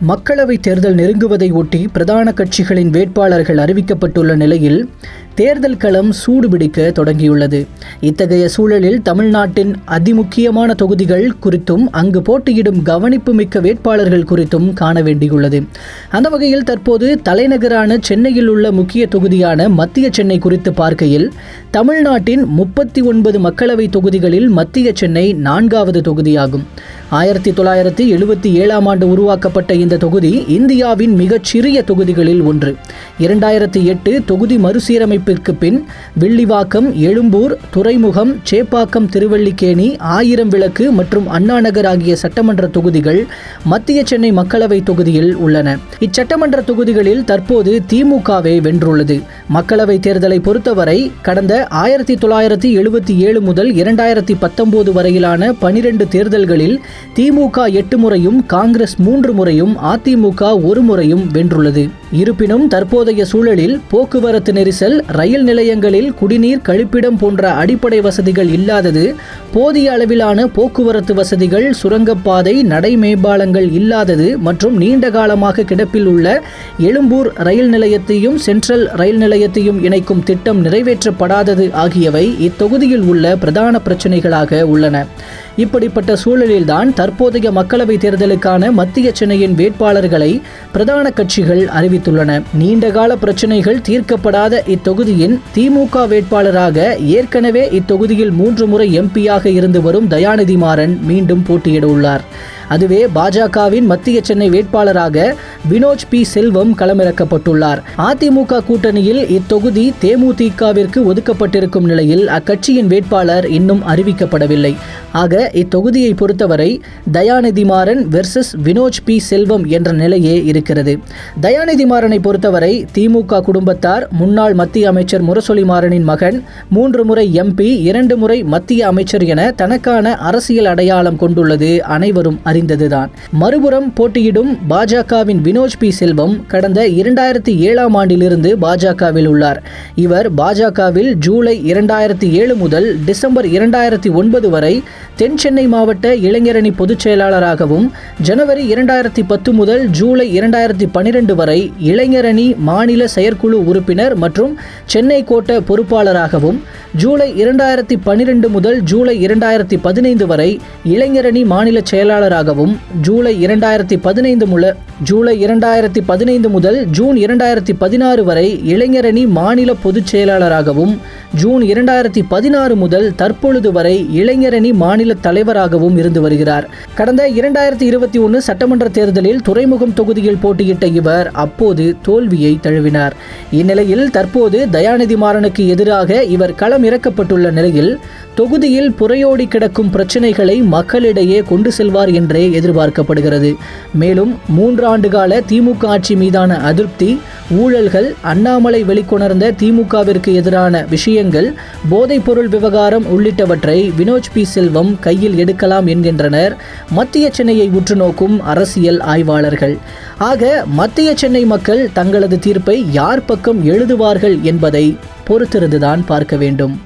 மக்களவைத் தேர்தல் நெருங்குவதை ஒட்டி பிரதான கட்சிகளின் வேட்பாளர்கள் அறிவிக்கப்பட்டுள்ள நிலையில் தேர்தல் களம் சூடுபிடிக்க தொடங்கியுள்ளது. இத்தகைய சூழலில் தமிழ்நாட்டின் அதிமுக்கியமான தொகுதிகள் குறித்தும் அங்கு போட்டியிடும் கவனிப்பு மிக்க வேட்பாளர்கள் குறித்தும் காண வேண்டியுள்ளது. அந்த வகையில் தற்போது தலைநகரான சென்னையில் உள்ள முக்கிய தொகுதியான மத்திய சென்னை குறித்து பார்க்கையில் தமிழ்நாட்டின் முப்பத்தி ஒன்பது மக்களவை தொகுதிகளில் மத்திய சென்னை நான்காவது தொகுதியாகும். ஆயிரத்தி தொள்ளாயிரத்தி எழுபத்தி ஏழாம் ஆண்டு உருவாக்கப்பட்ட இந்த தொகுதி இந்தியாவின் மிகச்சிறிய தொகுதிகளில் ஒன்று. இரண்டாயிரத்தி எட்டு தொகுதி மறுசீரமைப்பிற்கு பின் வில்லிவாக்கம் எழும்பூர் துறைமுகம் சேப்பாக்கம் திருவள்ளிக்கேணி ஆயிரம் விளக்கு மற்றும் அண்ணாநகர் ஆகிய சட்டமன்ற தொகுதிகள் மத்திய சென்னை மக்களவை தொகுதியில் உள்ளன. இச்சட்டமன்ற தொகுதிகளில் தற்போது திமுகவே வென்றுள்ளது. மக்களவை தேர்தலை பொறுத்தவரை கடந்த ஆயிரத்தி தொள்ளாயிரத்தி எழுபத்தி ஏழு முதல் இரண்டாயிரத்தி பத்தொன்பது வரையிலான பனிரெண்டு தேர்தல்களில் திமுக எட்டு முறையும் காங்கிரஸ் மூன்று முறையும் அதிமுக ஒரு முறையும் வென்றுள்ளது. இருப்பினும் தற்போதைய சூழலில் போக்குவரத்து நெரிசல் ரயில் நிலையங்களில் குடிநீர் கழிப்பிடம் போன்ற அடிப்படை வசதிகள் இல்லாதது போதிய அளவிலான போக்குவரத்து வசதிகள் சுரங்கப்பாதை நடை மேம்பாலங்கள் இல்லாதது மற்றும் நீண்ட காலமாக கிடப்பில் உள்ள எழும்பூர் ரயில் நிலையத்தையும் சென்ட்ரல் ரயில் நிலையத்தையும் இணைக்கும் திட்டம் நிறைவேற்றப்படாதது ஆகியவை இத்தொகுதியில் உள்ள பிரதான பிரச்சினைகளாக உள்ளன. இப்படிப்பட்ட சூழலில்தான் தற்போதைய மக்களவைத் தேர்தலுக்கான மத்திய சென்னையின் வேட்பாளர்களை பிரதான கட்சிகள் அறிவித்துள்ளன. நீண்டகால பிரச்சனைகள் தீர்க்கப்படாத இத்தொகுதியின் திமுக வேட்பாளராக ஏற்கனவே இத்தொகுதியில் மூன்று முறை எம்பியாக இருந்து வரும் தயாநிதி மாறன் மீண்டும் போட்டியிட உள்ளார். அதுவே பாஜகவின் மத்திய சென்னை வேட்பாளராக வினோஜ் பி. செல்வம் களமிறக்கப்பட்டுள்ளார். அதிமுக கூட்டணியில் இத்தொகுதி தேமுதிகவிற்கு ஒதுக்கப்பட்டிருக்கும் நிலையில் அக்கட்சியின் வேட்பாளர் இன்னும் அறிவிக்கப்படவில்லை. ஆக இத்தொகுதியை பொறுத்தவரை தயாநிதி மாறன் வெர்சஸ் வினோஜ் பி. செல்வம் என்ற நிலையே இருக்கிறது. தயாநிதி மாறனை பொறுத்தவரை திமுக குடும்பத்தார் முன்னாள் மத்திய அமைச்சர் முரசொலி மாறனின் மகன் மூன்று முறை எம்பி இரண்டு முறை மத்திய அமைச்சர் என தனக்கான அரசியல் அடையாளம் கொண்டுள்ளது அனைவரும் அறிந்ததுதான். மறுபுறம் போட்டியிடும் பாஜகவின் வினோஜ் பி. செல்வம் கடந்த இரண்டாயிரத்தி ஏழாம் ஆண்டிலிருந்து பாஜகவில் உள்ளார். இவர் பாஜகவில் ஜூலை இரண்டாயிரத்தி ஏழு முதல் டிசம்பர் இரண்டாயிரத்தி ஒன்பது வரை தென் சென்னை மாவட்ட இளைஞரணி பொதுச் செயலாளராகவும் ஜனவரி இரண்டாயிரத்தி பத்து முதல் ஜூலை இரண்டாயிரத்தி பன்னிரண்டு வரை இளைஞரணி மாநில செயற்குழு உறுப்பினர் மற்றும் சென்னை கோட்ட பொறுப்பாளராகவும் ஜூலை இரண்டாயிரத்தி பன்னிரண்டு முதல் ஜூலை இரண்டாயிரத்தி பதினைந்து வரை இளைஞரணி மாநில செயலாளராக செயலாளராகவும் ஜூலை இரண்டாயிரத்தி பதினைந்து முல ஜூலை இரண்டாயிரத்தி பதினைந்து முதல் ஜூன் இரண்டாயிரத்தி பதினாறு வரை இளைஞரணி மாநில பொதுச் செயலாளராகவும் ஜூன் இரண்டாயிரத்தி பதினாறு முதல் தற்பொழுது வரை இளைஞரணி மாநில தலைவராகவும் இருந்து வருகிறார். கடந்த இரண்டாயிரத்தி இருபத்தி ஒன்று சட்டமன்ற தேர்தலில் துறைமுகம் தொகுதியில் போட்டியிட்ட இவர் அப்போது தோல்வியை தழுவினார். இந்நிலையில் தற்போது தயாநிதி மாறனுக்கு எதிராக இவர் களம் இறக்கப்பட்டுள்ள நிலையில் தொகுதியில் புறையோடி கிடக்கும் பிரச்சினைகளை மக்களிடையே கொண்டு செல்வார் என்ற எதிர்பார்க்கப்படுகிறது. மேலும் மூன்றாண்டு கால திமுக ஆட்சி மீதான அதிருப்தி ஊழல்கள் அண்ணாமலை வெளிக்கொணர்ந்த திமுகவிற்கு எதிரான விஷயங்கள் போதைப்பொருள் விவகாரம் உள்ளிட்டவற்றை வினோஜ் பி. செல்வம் கையில் எடுக்கலாம் என்கின்றனர். மத்திய சென்னையை உற்று நோக்கும் அரசியல் ஆய்வாளர்கள். ஆக மத்திய சென்னை மக்கள் தங்களது தீர்ப்பை யார் பக்கம் எழுதுவார்கள் என்பதை பொறுத்திருந்துதான் பார்க்க வேண்டும்.